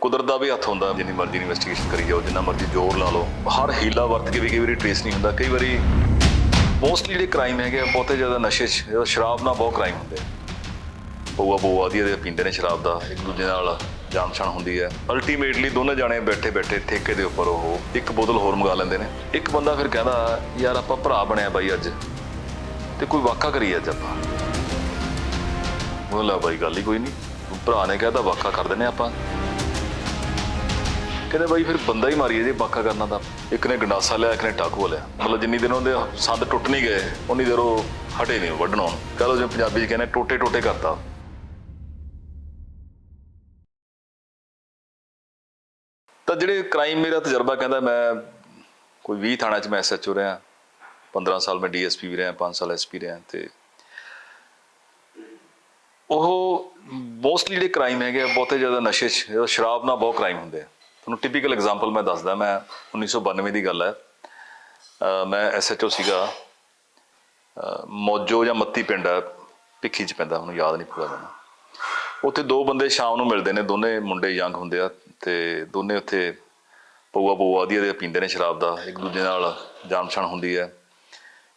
ਕੁਦਰਤ ਦਾ ਵੀ ਹੱਥ ਹੁੰਦਾ ਜਿੰਨੀ ਮਰਜ਼ੀ ਇਨਵੈਸਟੀਗੇਸ਼ਨ ਕਰੀ ਜਾਓ ਜਿੰਨਾ ਮਰਜ਼ੀ ਜ਼ੋਰ ਲਾ ਲਓ। ਹਰ ਹੀਲਾ ਵਰਤ ਕੇ ਵੀ ਕਈ ਵਾਰੀ ਟ੍ਰੇਸ ਨਹੀਂ ਹੁੰਦਾ। ਕਈ ਵਾਰੀ ਮੋਸਟਲੀ ਜਿਹੜੇ ਕ੍ਰਾਈਮ ਹੈਗੇ ਆ, ਬਹੁਤੇ ਜ਼ਿਆਦਾ ਨਸ਼ੇ 'ਚ ਸ਼ਰਾਬ ਨਾਲ ਬਹੁਤ ਕ੍ਰਾਈਮ ਹੁੰਦੇ ਆ। ਪਊਆ ਪਊਆ ਦੀ ਦੇ ਪੀਂਦੇ ਨੇ ਸ਼ਰਾਬ ਦਾ ਇੱਕ ਦੂਜੇ ਨਾਲ ਜਾਣ ਪਛਾਣ ਹੁੰਦੀ ਹੈ। ਅਲਟੀਮੇਟਲੀ ਦੋਨੇ ਜਾਣੇ ਬੈਠੇ ਬੈਠੇ ਠੇਕੇ ਦੇ ਉੱਪਰ ਉਹ ਇੱਕ ਬੋਤਲ ਹੋਰ ਮੰਗਾ ਲੈਂਦੇ ਨੇ। ਇੱਕ ਬੰਦਾ ਫਿਰ ਕਹਿੰਦਾ ਯਾਰ ਆਪਾਂ ਭਰਾ ਬਣਿਆ ਬਾਈ ਅੱਜ ਤੇ ਕੋਈ ਵਾਕਾ ਕਰੀ ਅੱਜ ਆਪਾਂ? ਉਹ ਬਾਈ ਗੱਲ ਹੀ ਕੋਈ ਨਹੀਂ। ਭਰਾ ਨੇ ਕਹਿਤਾ ਵਾਕਾ ਕਰ ਦਿੰਨੇ ਆਪਾਂ। ਕਹਿੰਦੇ ਬਾਈ ਫਿਰ ਬੰਦਾ ਹੀ ਮਾਰੀਏ ਜੇ ਵਾਕਾ ਕਰਨਾ ਤਾਂ। ਇੱਕ ਨੇ ਗੰਡਾਸਾ ਲਿਆ ਇੱਕ ਨੇ ਟਾਕੂ ਲਿਆ ਮਤਲਬ ਜਿੰਨੀ ਦਿਨ ਉਹਦੇ ਸੰਦ ਟੁੱਟ ਨਹੀਂ ਗਏ ਉਨੀ ਦੇਰ ਉਹ ਹਟੇ ਨਹੀਂ ਵੱਢਣੋਂ ਕਹ ਲਓ ਜਿਵੇਂ ਪੰਜਾਬੀ ਚ ਕਹਿੰਦੇ ਟੋਟੇ ਟੋਟੇ ਕਰਤਾ। ਤਾਂ ਜਿਹੜੇ ਕ੍ਰਾਈਮ ਮੇਰਾ ਤਜਰਬਾ ਕਹਿੰਦਾ ਮੈਂ ਕੋਈ 20 ਥਾਣਾ ਚ ਮੈਂ ਐਸਐਚਓ ਰਿਹਾ 15 ਸਾਲ ਮੈਂ ਡੀਐਸਪੀ ਵੀ ਰਿਹਾ 5 ਸਾਲ ਐਸਪੀ ਰਿਹਾ ਤੇ ਉਹ ਮੋਸਟਲੀ ਜਿਹੜੇ ਕ੍ਰਾਈਮ ਹੈਗੇ ਆ, ਬਹੁਤੇ ਜ਼ਿਆਦਾ ਨਸ਼ੇ 'ਚ ਸ਼ਰਾਬ ਨਾਲ ਬਹੁਤ ਕ੍ਰਾਈਮ ਹੁੰਦੇ ਆ। ਤੁਹਾਨੂੰ ਟਿਪੀਕਲ ਐਗਜ਼ਾਮਪਲ ਮੈਂ ਦੱਸਦਾ, ਮੈਂ 1992 ਦੀ ਗੱਲ ਹੈ। ਅਹ ਮੈਂ ਐਸਐਚਓ ਸੀਗਾ। ਮੌਜੋ ਜਾਂ ਮੱਤੀ ਪਿੰਡ ਹੈ, ਭਿੱਖੀ 'ਚ ਪੈਂਦਾ, ਮੈਨੂੰ ਯਾਦ ਨਹੀਂ ਪੂਰਾ ਮੈਨੂੰ ਉੱਥੇ ਦੋ ਬੰਦੇ ਸ਼ਾਮ ਨੂੰ ਮਿਲਦੇ ਨੇ, ਦੋਨੇ ਮੁੰਡੇ ਯੰਗ ਹੁੰਦੇ ਆ ਤੇ ਦੋਨੇ ਉੱਥੇ ਪਊਆ ਪਊਆ ਦੀ ਦੇ ਪੀਂਦੇ ਨੇ ਸ਼ਰਾਬ ਦਾ, ਇੱਕ ਦੂਜੇ ਨਾਲ ਜਾਣ ਪਛਾਣ ਹੁੰਦੀ ਹੈ।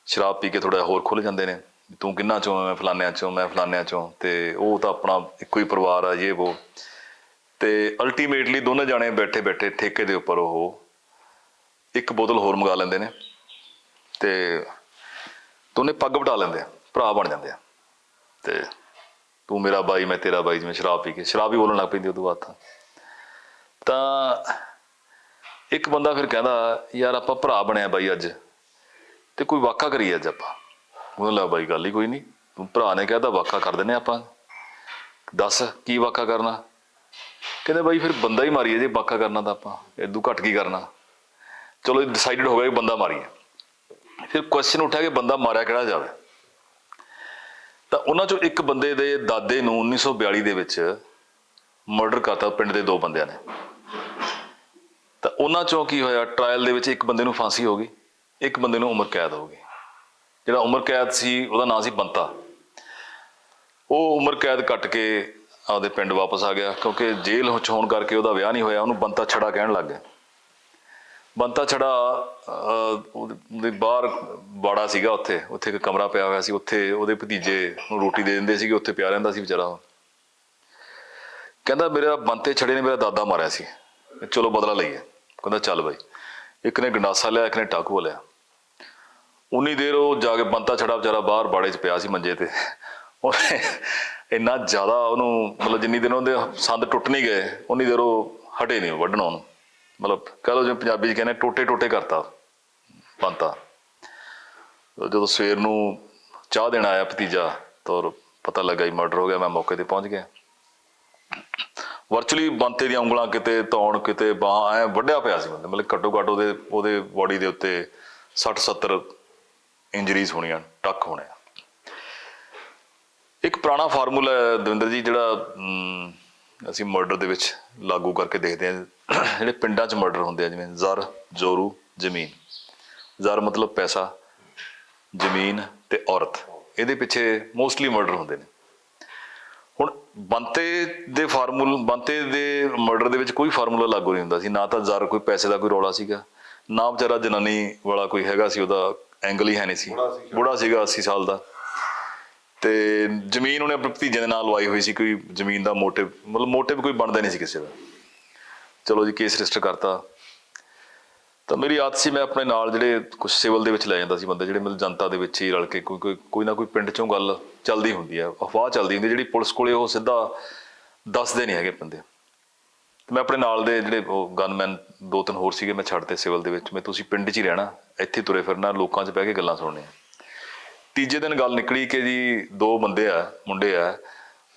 ਸ਼ਰਾਬ ਪੀ ਕੇ ਥੋੜਾ ਹੋਰ ਖੁੱਲ ਜਾਂਦੇ ਨੇ ਤੂੰ ਕਿੰਨਾ ਚੋਂ, ਮੈਂ ਫਲਾਨਿਆਂ ਚੋਂ, ਮੈਂ ਫਲਾਨਿਆਂ ਚੋਂ, ਤੇ ਉਹ ਤਾਂ ਆਪਣਾ ਇੱਕੋ ਹੀ ਪਰਿਵਾਰ ਆ ਇਹ ਉਹ ਤੇ ਅਲਟੀਮੇਟਲੀ ਦੋਨੇ ਜਾਣੇ ਬੈਠੇ ਬੈਠੇ ਠੇਕੇ ਦੇ ਉੱਪਰ ਉਹ ਇੱਕ ਬੋਤਲ ਹੋਰ ਮੰਗਾ ਲੈਂਦੇ ਨੇ ਤੇ ਦੋਨੇ ਪੱਗ ਵਟਾ ਲੈਂਦੇ ਆ, ਭਰਾ ਬਣ ਜਾਂਦੇ ਆ। ਤੇ ਤੂੰ ਮੇਰਾ ਬਾਈ, ਮੈਂ ਤੇਰਾ ਬਾਈ, ਜਿਵੇਂ ਸ਼ਰਾਬ ਪੀ ਕੇ, ਸ਼ਰਾਬ ਹੀ ਬੋਲਣ ਲੱਗ ਪੈਂਦੀ ਉਦੋਂ ਬਾਅਦ ਤਾਂ। ਤਾਂ ਇੱਕ ਬੰਦਾ ਫਿਰ ਕਹਿੰਦਾ, ਯਾਰ ਆਪਾਂ ਭਰਾ ਬਣਿਆ ਬਾਈ ਅੱਜ ਤੇ ਕੋਈ ਵਾਕਾ ਕਰੀਏ ਅੱਜ ਆਪਾਂ? ਉਹਨੂੰ ਲਾ ਬਾਈ, ਗੱਲ ਹੀ ਕੋਈ ਨਹੀਂ। ਤੂੰ ਭਰਾ ਨੇ ਕਹਿਤਾ ਵਾਕਾ ਕਰ ਦਿੰਨੇ ਆਪਾਂ। ਦੱਸ, ਕੀ ਵਾਕਾ ਕਰਨਾ? ਕਹਿੰਦੇ ਬਾਈ ਫਿਰ ਬੰਦਾ ਹੀ ਮਾਰੀਏ ਜੇ ਵਾਕਾ ਕਰਨਾ ਤਾਂ ਆਪਾਂ ਇਦੋਂ ਘੱਟ ਕੀ ਕਰਨਾ। ਚਲੋ ਡਿਸਾਈਡਡ ਹੋ ਗਿਆ ਕਿ ਬੰਦਾ ਮਾਰੀਏ। ਫਿਰ ਕੁਐਸਚਨ ਉੱਠਿਆ ਕਿ ਬੰਦਾ ਮਾਰਿਆ ਕਿਹੜਾ ਜਾਵੇ। ਤਾਂ ਉਹਨਾਂ ਚੋਂ ਇੱਕ ਬੰਦੇ ਦੇ ਦਾਦੇ ਨੂੰ 1942 ਦੇ ਵਿੱਚ ਮਰਡਰ ਕਰਤਾ ਪਿੰਡ ਦੇ ਦੋ ਬੰਦਿਆਂ ਨੇ। ਤਾਂ ਉਹਨਾਂ ਚੋਂ ਕੀ ਹੋਇਆ ਟ੍ਰਾਇਲ ਦੇ ਵਿੱਚ ਇੱਕ ਬੰਦੇ ਨੂੰ ਫਾਂਸੀ ਹੋ ਗਈ, ਇੱਕ ਬੰਦੇ ਨੂੰ ਉਮਰ ਕੈਦ ਹੋ ਗਈ। ਜਿਹੜਾ ਉਮਰ ਕੈਦ ਸੀ, ਉਹਦਾ ਨਾਂ ਸੀ ਬੰਤਾ। ਉਹ ਉਮਰ ਕੈਦ ਕੱਟ ਕੇ ਆਪਦੇ ਪਿੰਡ ਵਾਪਸ ਆ ਗਿਆ, ਕਿਉਂਕਿ ਜੇਲ੍ਹ ਚ ਹੋਣ ਕਰਕੇ ਉਹਦਾ ਵਿਆਹ ਨਹੀਂ ਹੋਇਆ, ਉਹਨੂੰ ਬੰਤਾ ਛੜਾ ਕਹਿਣ ਲੱਗ ਗਏ ਬੰਤਾ ਛੜਾ ਉਹਦੇ ਬਾਹਰ ਬਾੜਾ ਸੀਗਾ ਉੱਥੇ ਉੱਥੇ ਇੱਕ ਕਮਰਾ ਪਿਆ ਹੋਇਆ ਸੀ, ਉੱਥੇ ਉਹਦੇ ਭਤੀਜੇ ਨੂੰ ਰੋਟੀ ਦੇ ਦਿੰਦੇ ਸੀਗੇ, ਉੱਥੇ ਪਿਆ ਰਹਿੰਦਾ ਸੀ ਵਿਚਾਰਾ ਕਹਿੰਦਾ, ਮੇਰਾ ਬੰਤੇ ਛੜੇ ਨੇ, ਮੇਰਾ ਦਾਦਾ ਮਾਰਿਆ ਸੀ। ਚਲੋ, ਬਦਲਾ ਲਈਏ। ਕਹਿੰਦਾ, ਚੱਲ ਬਾਈ। ਇੱਕ ਨੇ ਗੰਡਾਸਾ ਲਿਆ, ਇੱਕ ਨੇ ਟਾਕੂ ਲਿਆ। ਉਨੀ ਦੇਰ ਉਹ ਜਾ ਕੇ ਬੰਤਾ ਛੜਾ ਵਿਚਾਰਾ ਬਾਹਰ ਬਾੜੇ 'ਚ ਪਿਆ ਸੀ ਮੰਜੇ ਤੇ। ਉਹ ਇੰਨਾ ਜ਼ਿਆਦਾ ਉਹਨੂੰ ਮਤਲਬ ਜਿੰਨੀ ਦਿਨ ਉਹਦੇ ਸੰਦ ਟੁੱਟ ਨਹੀਂ ਗਏ, ਉਨੀ ਦੇਰ ਉਹ ਹਟੇ ਨਹੀਂ ਵੱਢਣਾ ਉਹਨੂੰ। ਮਤਲਬ ਕਹ ਲਓ ਜਿਵੇਂ ਪੰਜਾਬੀ 'ਚ ਕਹਿੰਦੇ ਟੋਟੇ ਟੋਟੇ ਕਰਤਾ, ਬੰਤਾ। ਜਦੋਂ ਸਵੇਰ ਨੂੰ ਚਾਹ ਦੇਣ ਆਇਆ ਭਤੀਜਾ, ਤਾਂ ਪਤਾ ਲੱਗਾ ਹੀ ਮਰਡਰ ਹੋ ਗਿਆ, ਮੈਂ ਮੌਕੇ ਤੇ ਪਹੁੰਚ ਗਿਆ। ਵਰਚੁਅਲੀ ਬੰਤੇ ਦੀਆਂ ਉਂਗਲਾਂ ਕਿਤੇ ਤੌਣ ਕਿਤੇ ਬਾਹ, ਐ ਵੱਢਿਆ ਪਿਆ ਸੀ ਬੰਦੇ ਮਤਲਬ ਘੱਟੋ ਘੱਟ ਉਹਦੇ ਉਹਦੇ ਬਾਡੀ ਦੇ ਉੱਤੇ 60 70 ਇੰਜਰੀਜ਼ ਹੋਣੀਆਂ, ਟੱਕ ਹੋਣੇ ਇੱਕ ਪੁਰਾਣਾ ਫਾਰਮੂਲਾ ਹੈ ਦਵਿੰਦਰ ਜੀ ਜਿਹੜਾ ਅਸੀਂ ਮਰਡਰ ਦੇ ਵਿੱਚ ਲਾਗੂ ਕਰਕੇ ਦੇਖਦੇ ਹਾਂ। ਜਿਹੜੇ ਪਿੰਡਾਂ 'ਚ ਮਰਡਰ ਹੁੰਦੇ ਆ ਜਿਵੇਂ ਜ਼ਰ ਜੋਰੂ ਜ਼ਮੀਨ। ਜ਼ਰ ਮਤਲਬ ਪੈਸਾ ਜ਼ਮੀਨ ਤੇ ਔਰਤ। ਇਹਦੇ ਪਿੱਛੇ ਮੋਸਟਲੀ ਮਰਡਰ ਹੁੰਦੇ ਨੇ। ਹੁਣ ਬੰਤੇ ਦੇ ਫਾਰਮੂਲ ਬੰਤੇ ਦੇ ਮਰਡਰ ਦੇ ਵਿੱਚ ਕੋਈ ਫਾਰਮੂਲਾ ਲਾਗੂ ਨਹੀਂ ਹੁੰਦਾ ਸੀ। ਨਾ ਤਾਂ ਜ਼ਰ ਕੋਈ ਪੈਸੇ ਦਾ ਕੋਈ ਰੌਲਾ ਸੀਗਾ ਨਾ ਵਿਚਾਰਾ ਜਨਾਨੀ ਵਾਲਾ ਕੋਈ ਹੈਗਾ ਸੀ ਉਹਦਾ ਐਂਗਲ ਹੀ ਹੈ ਨਹੀਂ ਸੀ। ਬੁੜਾ ਸੀਗਾ। 80 ਸਾਲ ਦਾ। ਤੇ ਜ਼ਮੀਨ ਉਹਨੇ ਆਪਣੇ ਭਤੀਜੇ ਦੇ ਨਾਲ ਲਵਾਈ ਹੋਈ ਸੀ, ਕੋਈ ਜ਼ਮੀਨ ਦਾ ਮੋਟਿਵ, ਮਤਲਬ ਮੋਟਿਵ ਕੋਈ ਬਣਦਾ ਨਹੀਂ ਸੀ ਕਿਸੇ ਦਾ। ਚਲੋ ਜੀ ਕੇਸ ਰਜਿਸਟਰ ਕਰਤਾ। ਤਾਂ ਮੇਰੀ ਆਦਤ ਸੀ, ਮੈਂ ਆਪਣੇ ਨਾਲ ਜਿਹੜੇ ਕੁਝ ਸਿਵਲ ਦੇ ਵਿੱਚ ਲੈ ਜਾਂਦਾ ਸੀ ਬੰਦੇ, ਜਿਹੜੇ ਮਤਲਬ ਜਨਤਾ ਦੇ ਵਿੱਚ ਹੀ ਰਲ ਕੇ ਕੋਈ ਕੋਈ ਕੋਈ ਨਾ ਕੋਈ ਪਿੰਡ ਚੋਂ ਗੱਲ ਚੱਲਦੀ ਹੁੰਦੀ ਹੈ ਅਫਵਾਹ ਚੱਲਦੀ ਹੁੰਦੀ ਜਿਹੜੀ ਪੁਲਿਸ ਕੋਲੇ ਉਹ ਸਿੱਧਾ ਦੱਸਦੇ ਨਹੀਂ ਹੈਗੇ ਬੰਦੇ। ਤੇ ਮੈਂ ਆਪਣੇ ਨਾਲ ਦੇ ਜਿਹੜੇ ਉਹ ਗਨਮੈਨ ਦੋ ਤਿੰਨ ਹੋਰ ਸੀਗੇ, ਮੈਂ ਛੱਡਤੇ ਸਿਵਲ ਦੇ ਵਿੱਚ, ਮੈਂ ਤੁਸੀਂ ਪਿੰਡ 'ਚ ਹੀ ਰਹਿਣਾ, ਇੱਥੇ ਤੁਰੇ ਫਿਰਨਾ, ਲੋਕਾਂ 'ਚ ਬਹਿ ਕੇ ਗੱਲਾਂ ਸੁਣਨੀਆਂ। ਤੀਜੇ ਦਿਨ ਗੱਲ ਨਿਕਲੀ ਕਿ ਜੀ ਦੋ ਬੰਦੇ ਆ, ਮੁੰਡੇ ਆ,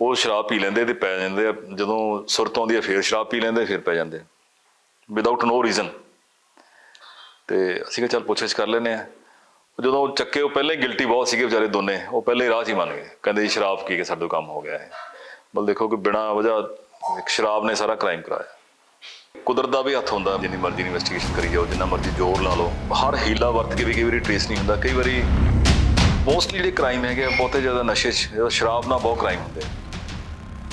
ਉਹ ਸ਼ਰਾਬ ਪੀ ਲੈਂਦੇ ਤੇ ਪੈ ਜਾਂਦੇ ਆ। ਜਦੋਂ ਸੁਰਤ ਆਉਂਦੀ ਆ, ਫੇਰ ਸ਼ਰਾਬ ਪੀ ਲੈਂਦੇ, ਫਿਰ ਪੈ ਜਾਂਦੇ ਵਿਦਆਊਟ ਨੋ ਰੀਜ਼ਨ ਤੇ ਅਸੀਂ ਕਿਹਾ, ਚੱਲ ਪੁੱਛਿਸ਼ ਕਰ ਲੈਨੇ ਆ। ਜਦੋਂ ਚੱਕੇ, ਉਹ ਪਹਿਲਾਂ ਹੀ ਗਿਲਟੀ ਬਹੁਤ ਸੀਗੇ ਵਿਚਾਰੇ ਦੋਨੇ। ਉਹ ਪਹਿਲੇ ਰਾਹ 'ਚ ਹੀ ਮੰਨ ਗਏ। ਕਹਿੰਦੇ ਜੀ, ਸ਼ਰਾਬ ਪੀ ਕੇ ਸਾਡੇ ਤੋਂ ਕੰਮ ਹੋ ਗਿਆ ਹੈ ਬਲ ਦੇਖੋ ਕਿ ਬਿਨਾਂ ਵਜ੍ਹਾ ਇੱਕ ਸ਼ਰਾਬ ਨੇ ਸਾਰਾ ਕ੍ਰਾਈਮ ਕਰਾਇਆ। ਕੁਦਰਤ ਦਾ ਵੀ ਹੱਥ ਹੁੰਦਾ, ਜਿੰਨੀ ਮਰਜ਼ੀ ਇਨਵੈਸਟੀਗੇਸ਼ਨ ਕਰੀ ਜਾਓ ਜਿੰਨਾ ਮਰਜ਼ੀ ਜ਼ੋਰ ਲਾ ਲਓ। ਹਰ ਹੀਲਾ ਵਰਤ ਕੇ ਵੀ ਕਈ ਵਾਰੀ ਟ੍ਰੇਸ ਨਹੀਂ ਹੁੰਦਾ। ਕਈ ਵਾਰੀ ਮੋਸਟਲੀ ਜਿਹੜੇ ਕ੍ਰਾਈਮ ਹੈਗੇ ਆ, ਬਹੁਤੇ ਜ਼ਿਆਦਾ ਨਸ਼ੇ 'ਚ ਜਾਂ ਸ਼ਰਾਬ ਨਾਲ ਬਹੁਤ ਕ੍ਰਾਈਮ ਹੁੰਦੇ ਆ।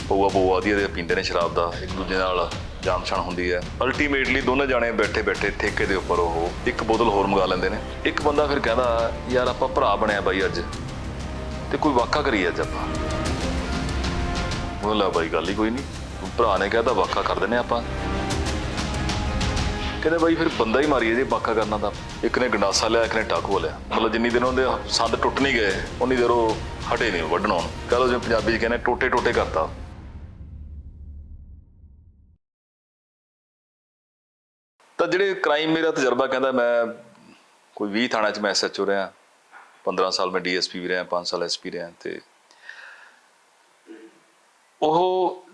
ਪਊਆ ਪਊਆ ਦੀ ਦੇ ਪੀਂਦੇ ਨੇ ਸ਼ਰਾਬ ਦਾ ਇੱਕ ਦੂਜੇ ਨਾਲ ਜਾਣ ਪਛਾਣ ਹੁੰਦੀ ਹੈ। ਅਲਟੀਮੇਟਲੀ ਦੋਨੇ ਜਾਣੇ ਬੈਠੇ ਬੈਠੇ ਠੇਕੇ ਦੇ ਉੱਪਰ ਉਹ ਇੱਕ ਬੋਤਲ ਹੋਰ ਮੰਗਾ ਲੈਂਦੇ ਨੇ। ਇੱਕ ਬੰਦਾ ਫਿਰ ਕਹਿੰਦਾ ਯਾਰ ਆਪਾਂ ਭਰਾ ਬਣਿਆ ਬਾਈ ਅੱਜ। ਤੇ ਕੋਈ ਵਾਕਾ ਕਰੀਏ ਅੱਜ ਆਪਾਂ। ਉਹ ਲਾ ਬਾਈ ਗੱਲ ਹੀ ਕੋਈ ਨਹੀਂ। ਭਰਾ ਨੇ ਕਹਿ ਕਹਿਤਾ ਵਾਕਾ ਕਰ ਦਿੰਨੇ ਆਪਾਂ। ਕਹਿੰਦੇ ਬਾਈ ਫਿਰ ਬੰਦਾ ਹੀ ਮਾਰੀਏ ਜੇ ਬਾਕਾ ਕਰਨਾ ਤਾਂ। ਇੱਕ ਨੇ ਗੰਡਾਸਾ ਲਿਆ ਇੱਕ ਨੇ ਟਾਕੂ ਲਿਆ। ਮਤਲਬ ਜਿੰਨੀ ਦਿਨ ਉਹਦੇ ਸੰਦ ਟੁੱਟ ਨਹੀਂ ਗਏ ਉਨੀ ਦੇਰ ਉਹ ਹਟੇ ਨਹੀਂ ਵੱਢਣੋਂ ਕਹ ਲਓ ਜਿਵੇਂ ਪੰਜਾਬੀ 'ਚ ਕਹਿੰਦੇ ਟੋਟੇ ਟੋਟੇ ਕਰਤਾ। ਤਾਂ ਜਿਹੜੇ ਕ੍ਰਾਈਮ ਮੇਰਾ ਤਜਰਬਾ ਕਹਿੰਦਾ ਮੈਂ ਕੋਈ 20 ਥਾਣਾ 'ਚ ਮੈਂ ਐਸਐਚਓ ਰਿਹਾ 15 ਸਾਲ ਮੈਂ ਡੀਐਸਪੀ ਵੀ ਰਿਹਾ 5 ਸਾਲ ਐਸਪੀ ਰਿਹਾ ਤੇ ਉਹ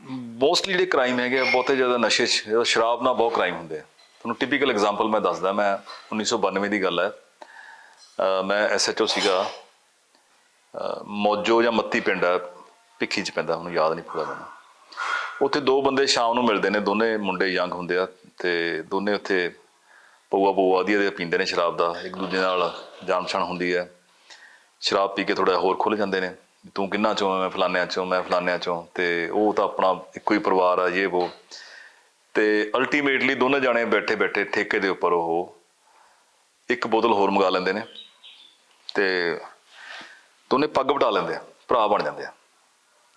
ਮੋਸਟਲੀ ਜਿਹੜੇ ਕ੍ਰਾਈਮ ਹੈਗੇ ਆ, ਬਹੁਤੇ ਜ਼ਿਆਦਾ ਨਸ਼ੇ 'ਚ ਸ਼ਰਾਬ ਨਾਲ ਬਹੁਤ ਕ੍ਰਾਈਮ ਹੁੰਦੇ ਆ। ਤੁਹਾਨੂੰ ਟਿਪੀਕਲ ਐਗਜ਼ਾਮਪਲ ਮੈਂ ਦੱਸਦਾ, ਮੈਂ 1992 ਦੀ ਗੱਲ ਹੈ। ਅਹ ਮੈਂ ਐਸਐਚਓ ਸੀਗਾ। ਅਹ ਮੌਜੋ ਜਾਂ ਮੱਤੀ ਪਿੰਡ ਹੈ, ਭਿੱਖੀ 'ਚ ਪੈਂਦਾ, ਮੈਨੂੰ ਯਾਦ ਨਹੀਂ ਪੂਰਾ ਮੈਨੂੰ ਉੱਥੇ ਦੋ ਬੰਦੇ ਸ਼ਾਮ ਨੂੰ ਮਿਲਦੇ ਨੇ, ਦੋਨੇ ਮੁੰਡੇ ਯੰਗ ਹੁੰਦੇ ਆ ਤੇ ਦੋਨੇ ਉੱਥੇ ਪਊਆ ਪਊਆ ਦੀ ਦੇ ਪੀਂਦੇ ਨੇ ਸ਼ਰਾਬ ਦਾ, ਇੱਕ ਦੂਜੇ ਨਾਲ ਜਾਣ ਪਛਾਣ ਹੁੰਦੀ ਹੈ। ਸ਼ਰਾਬ ਪੀ ਕੇ ਥੋੜਾ ਹੋਰ ਖੁੱਲ ਜਾਂਦੇ ਨੇ। ਤੂੰ ਕਿੰਨਾ ਚੋਂ ਮੈਂ ਫਲਾਨਿਆਂ ਚੋਂ, ਮੈਂ ਫਲਾਨਿਆਂ ਚੋਂ। ਤੇ ਉਹ ਤਾਂ ਆਪਣਾ ਇੱਕੋ ਹੀ ਪਰਿਵਾਰ ਆ ਇਹ ਉਹ ਤੇ ਅਲਟੀਮੇਟਲੀ ਦੋਨੇ ਜਾਣੇ ਬੈਠੇ ਬੈਠੇ ਠੇਕੇ ਦੇ ਉੱਪਰ ਉਹ ਇੱਕ ਬੋਤਲ ਹੋਰ ਮੰਗਾ ਲੈਂਦੇ ਨੇ ਤੇ ਦੋਨੇ ਪੱਗ ਵਟਾ ਲੈਂਦੇ ਆ, ਭਰਾ ਬਣ ਜਾਂਦੇ ਆ।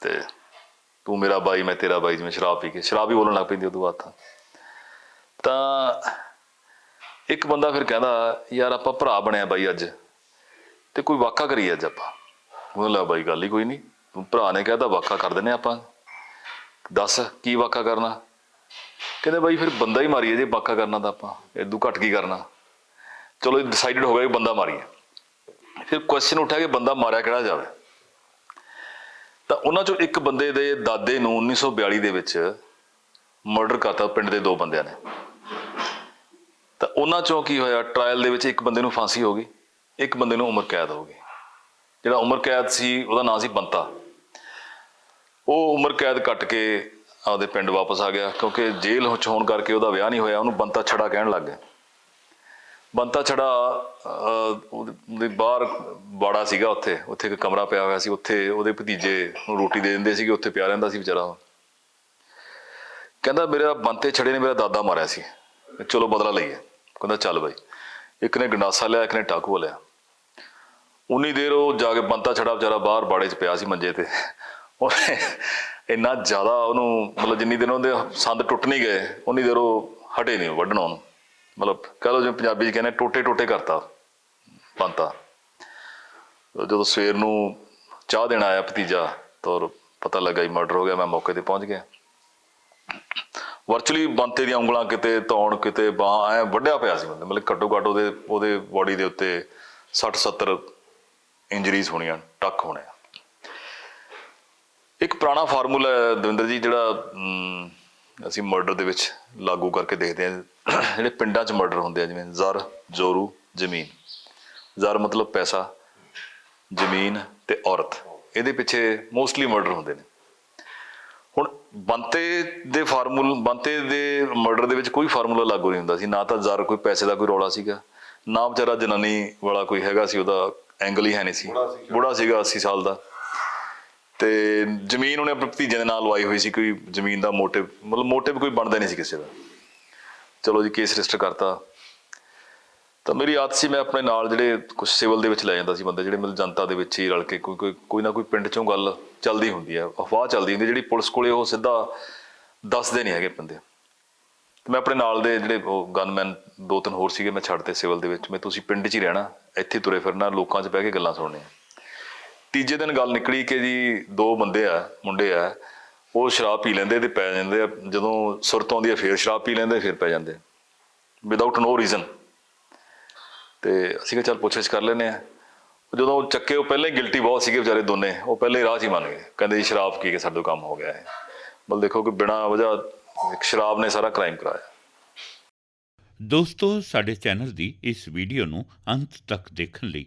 ਤੇ ਤੂੰ ਮੇਰਾ ਬਾਈ, ਮੈਂ ਤੇਰਾ ਬਾਈ, ਜਿਵੇਂ ਸ਼ਰਾਬ ਪੀ ਕੇ, ਸ਼ਰਾਬ ਹੀ ਬੋਲਣ ਲੱਗ ਪੈਂਦੀ ਉਦੋਂ ਬਾਅਦ ਤਾਂ। ਤਾਂ ਇੱਕ ਬੰਦਾ ਫਿਰ ਕਹਿੰਦਾ, ਯਾਰ ਆਪਾਂ ਭਰਾ ਬਣਿਆ ਬਾਈ ਅੱਜ ਤੇ ਕੋਈ ਵਾਕਾ ਕਰੀਏ ਅੱਜ ਆਪਾਂ? ਉਹ ਲਾ ਬਾਈ ਗੱਲ ਹੀ ਕੋਈ ਨਹੀਂ। ਤੂੰ ਭਰਾ ਨੇ ਕਹਿਤਾ ਵਾਕਾ ਕਰ ਦਿੰਨੇ ਆਪਾਂ। ਦੱਸ ਕੀ ਵਾਕਾ ਕਰਨਾ? ਕਹਿੰਦੇ ਬਾਈ ਫਿਰ ਬੰਦਾ ਹੀ ਮਾਰੀਏ ਜੇ ਵਾਕਾ ਕਰਨਾ ਤਾਂ ਆਪਾਂ ਇਦੋਂ ਘੱਟ ਕੀ ਕਰਨਾ। ਚਲੋ ਡਿਸਾਈਡਡ ਹੋ ਗਿਆ ਕਿ ਬੰਦਾ ਮਾਰੀਏ। ਫਿਰ ਕੁਐਸਚਨ ਉੱਠਿਆ ਕਿ ਬੰਦਾ ਮਾਰਿਆ ਕਿਹੜਾ ਜਾਵੇ। ਤਾਂ ਉਹਨਾਂ ਚੋਂ ਇੱਕ ਬੰਦੇ ਦੇ ਦਾਦੇ ਨੂੰ 1942 ਦੇ ਵਿੱਚ ਮਰਡਰ ਕਰਤਾ ਪਿੰਡ ਦੇ ਦੋ ਬੰਦਿਆਂ ਨੇ। ਤਾਂ ਉਹਨਾਂ ਚੋਂ ਕੀ ਹੋਇਆ ਟ੍ਰਾਇਲ ਦੇ ਵਿੱਚ ਇੱਕ ਬੰਦੇ ਨੂੰ ਫਾਂਸੀ ਹੋ ਗਈ, ਇੱਕ ਬੰਦੇ ਨੂੰ ਉਮਰ ਕੈਦ ਹੋ ਗਈ। ਜਿਹੜਾ ਉਮਰ ਕੈਦ ਸੀ, ਉਹਦਾ ਨਾਂ ਸੀ ਬੰਤਾ। ਉਹ ਉਮਰ ਕੈਦ ਕੱਟ ਕੇ ਆਪਦੇ ਪਿੰਡ ਵਾਪਸ ਆ ਗਿਆ, ਕਿਉਂਕਿ ਜੇਲ੍ਹ ਚ ਹੋਣ ਕਰਕੇ ਉਹਦਾ ਵਿਆਹ ਨਹੀਂ ਹੋਇਆ, ਉਹਨੂੰ ਬੰਤਾ ਛੜਾ ਕਹਿਣ ਲੱਗ ਗਏ ਬੰਤਾ ਛੜਾ ਉਹਦੇ ਬਾਹਰ ਬਾੜਾ ਸੀਗਾ ਉੱਥੇ ਉੱਥੇ ਇੱਕ ਕਮਰਾ ਪਿਆ ਹੋਇਆ ਸੀ, ਉੱਥੇ ਉਹਦੇ ਭਤੀਜੇ ਨੂੰ ਰੋਟੀ ਦੇ ਦਿੰਦੇ ਸੀਗੇ, ਉੱਥੇ ਪਿਆ ਰਹਿੰਦਾ ਸੀ ਵਿਚਾਰਾ ਉਹ। ਕਹਿੰਦਾ, ਮੇਰਾ ਬੰਤੇ ਛੜੇ ਨੇ, ਮੇਰਾ ਦਾਦਾ ਮਾਰਿਆ ਸੀ। ਚਲੋ ਬਦਲਾ ਲਈਏ। ਕਹਿੰਦਾ, ਚੱਲ ਬਾਈ। ਇੱਕ ਨੇ ਗੰਡਾਸਾ ਲਿਆ, ਇੱਕ ਨੇ ਟਾਕੂ ਲਿਆ। ਉਨੀ ਦੇਰ ਉਹ ਜਾ ਕੇ ਬੰਤਾ ਛੜਾ ਵਿਚਾਰਾ ਬਾਹਰ ਬਾੜੇ 'ਚ ਪਿਆ ਸੀ ਮੰਜੇ ਤੇ। ਉਹਨੇ ਇੰਨਾ ਜ਼ਿਆਦਾ ਉਹਨੂੰ ਮਤਲਬ ਜਿੰਨੀ ਦਿਨ ਉਹਦੇ ਸੰਦ ਟੁੱਟ ਨਹੀਂ ਗਏ, ਉਨੀ ਦੇਰ ਉਹ ਹਟੇ ਨਹੀਂ, ਵੱਢਣਾ ਉਹਨੂੰ ਮਤਲਬ ਕਹ ਲਓ ਜਿਵੇਂ ਪੰਜਾਬੀ 'ਚ ਕਹਿੰਦੇ ਟੋਟੇ ਟੋਟੇ ਕਰਤਾ, ਬੰਤਾ। ਜਦੋਂ ਸਵੇਰ ਨੂੰ ਚਾਹ ਦੇਣ ਆਇਆ ਭਤੀਜਾ, ਤਾਂ ਪਤਾ ਲੱਗਾ ਹੀ ਮਰਡਰ ਹੋ ਗਿਆ, ਮੈਂ ਮੌਕੇ ਤੇ ਪਹੁੰਚ ਗਿਆ। ਵਰਚੁਅਲੀ ਬੰਤੇ ਦੀਆਂ ਉਂਗਲਾਂ ਕਿਤੇ ਧੌਣ, ਕਿਤੇ ਬਾਹ, ਐ ਵੱਡਿਆ ਪਿਆ ਸੀ ਬੰਦੇ। ਮਤਲਬ ਘੱਟੋ ਘੱਟ ਉਹਦੇ ਉਹਦੇ ਬਾਡੀ ਦੇ ਉੱਤੇ 60 70 ਇੰਜਰੀਜ਼ ਹੋਣੀਆਂ, ਟੱਕ ਹੋਣੇ ਇੱਕ ਪੁਰਾਣਾ ਫਾਰਮੂਲਾ ਹੈ ਦਵਿੰਦਰ ਜੀ ਜਿਹੜਾ ਅਸੀਂ ਮਰਡਰ ਦੇ ਵਿੱਚ ਲਾਗੂ ਕਰਕੇ ਦੇਖਦੇ ਹਾਂ। ਜਿਹੜੇ ਪਿੰਡਾਂ 'ਚ ਮਰਡਰ ਹੁੰਦੇ ਆ ਜਿਵੇਂ ਜ਼ਰ ਜੋਰੂ ਜ਼ਮੀਨ। ਜ਼ਰ ਮਤਲਬ ਪੈਸਾ ਜ਼ਮੀਨ ਤੇ ਔਰਤ। ਇਹਦੇ ਪਿੱਛੇ ਮੋਸਟਲੀ ਮਰਡਰ ਹੁੰਦੇ ਨੇ। ਹੁਣ ਬੰਤੇ ਦੇ ਫਾਰਮੂਲ ਬੰਤੇ ਦੇ ਮਰਡਰ ਦੇ ਵਿੱਚ ਕੋਈ ਫਾਰਮੂਲਾ ਲਾਗੂ ਨਹੀਂ ਹੁੰਦਾ ਸੀ। ਨਾ ਤਾਂ ਜ਼ਰ ਕੋਈ ਪੈਸੇ ਦਾ ਕੋਈ ਰੌਲਾ ਸੀਗਾ ਨਾ ਵਿਚਾਰਾ ਜਨਾਨੀ ਵਾਲਾ ਕੋਈ ਹੈਗਾ ਸੀ ਉਹਦਾ ਐਂਗਲ ਹੀ ਹੈ ਨਹੀਂ ਸੀ। ਬੁੜਾ ਸੀਗਾ। 80 ਸਾਲ ਦਾ। ਤੇ ਜ਼ਮੀਨ ਉਹਨੇ ਆਪਣੇ ਭਤੀਜੇ ਦੇ ਨਾਲ ਲਵਾਈ ਹੋਈ ਸੀ, ਕੋਈ ਜ਼ਮੀਨ ਦਾ ਮੋਟਿਵ, ਮਤਲਬ ਮੋਟਿਵ ਕੋਈ ਬਣਦਾ ਨਹੀਂ ਸੀ ਕਿਸੇ ਦਾ। ਚਲੋ ਜੀ ਕੇਸ ਰਜਿਸਟਰ ਕਰਤਾ। ਤਾਂ ਮੇਰੀ ਆਦਤ ਸੀ, ਮੈਂ ਆਪਣੇ ਨਾਲ ਜਿਹੜੇ ਕੁਝ ਸਿਵਲ ਦੇ ਵਿੱਚ ਲੈ ਜਾਂਦਾ ਸੀ ਬੰਦੇ, ਜਿਹੜੇ ਮਤਲਬ ਜਨਤਾ ਦੇ ਵਿੱਚ ਹੀ ਰਲ ਕੇ ਕੋਈ ਕੋਈ ਕੋਈ ਨਾ ਕੋਈ ਪਿੰਡ ਚੋਂ ਗੱਲ ਚੱਲਦੀ ਹੁੰਦੀ ਹੈ, ਅਫਵਾਹ ਚੱਲਦੀ ਹੁੰਦੀ ਜਿਹੜੀ ਪੁਲਿਸ ਕੋਲੇ ਉਹ ਸਿੱਧਾ ਦੱਸਦੇ ਨਹੀਂ ਹੈਗੇ ਬੰਦੇ। ਤੇ ਮੈਂ ਆਪਣੇ ਨਾਲ ਦੇ ਜਿਹੜੇ ਉਹ ਗਨਮੈਨ ਦੋ ਤਿੰਨ ਹੋਰ ਸੀਗੇ, ਮੈਂ ਛੱਡਤੇ ਸਿਵਲ ਦੇ ਵਿੱਚ, ਮੈਂ ਤੁਸੀਂ ਪਿੰਡ 'ਚ ਹੀ ਰਹਿਣਾ, ਇੱਥੇ ਤੁਰੇ ਫਿਰਨਾ, ਲੋਕਾਂ 'ਚ ਬਹਿ ਕੇ ਗੱਲਾਂ ਸੁਣਨੀਆਂ। ਤੀਜੇ ਦਿਨ ਗੱਲ ਨਿਕਲੀ ਕਿ ਜੀ ਦੋ ਬੰਦੇ ਆ, ਮੁੰਡੇ ਆ, ਉਹ ਸ਼ਰਾਬ ਪੀ ਲੈਂਦੇ ਤੇ ਪੈ ਜਾਂਦੇ ਆ। ਜਦੋਂ ਸੁਰਤ ਆਉਂਦੀ ਆ, ਫੇਰ ਸ਼ਰਾਬ ਪੀ ਲੈਂਦੇ, ਫਿਰ ਪੈ ਜਾਂਦੇ ਵਿਦਆਊਟ ਨੋ ਰੀਜ਼ਨ ਤੇ ਅਸੀਂ ਕਿਹਾ, ਚੱਲ ਪੁੱਛਿਸ਼ ਕਰ ਲੈਨੇ ਆ। ਜਦੋਂ ਚੱਕੇ, ਉਹ ਪਹਿਲਾਂ ਹੀ ਗਿਲਟੀ ਬਹੁਤ ਸੀਗੇ ਵਿਚਾਰੇ ਦੋਨੇ। ਉਹ ਪਹਿਲੇ ਰਾਹ 'ਚ ਹੀ ਮੰਨ ਗਏ। ਕਹਿੰਦੇ ਜੀ, ਸ਼ਰਾਬ ਪੀ ਕੇ ਸਾਡੇ ਤੋਂ ਕੰਮ ਹੋ ਗਿਆ ਹੈ ਬਲ ਦੇਖੋ ਕਿ ਬਿਨਾਂ ਵਜ੍ਹਾ ਇੱਕ ਸ਼ਰਾਬ ਨੇ ਸਾਰਾ ਕ੍ਰਾਈਮ ਕਰਾਇਆ। ਦੋਸਤੋ, ਸਾਡੇ ਚੈਨਲ ਦੀ ਇਸ ਵੀਡੀਓ ਨੂੰ ਅੰਤ ਤੱਕ ਦੇਖਣ ਲਈ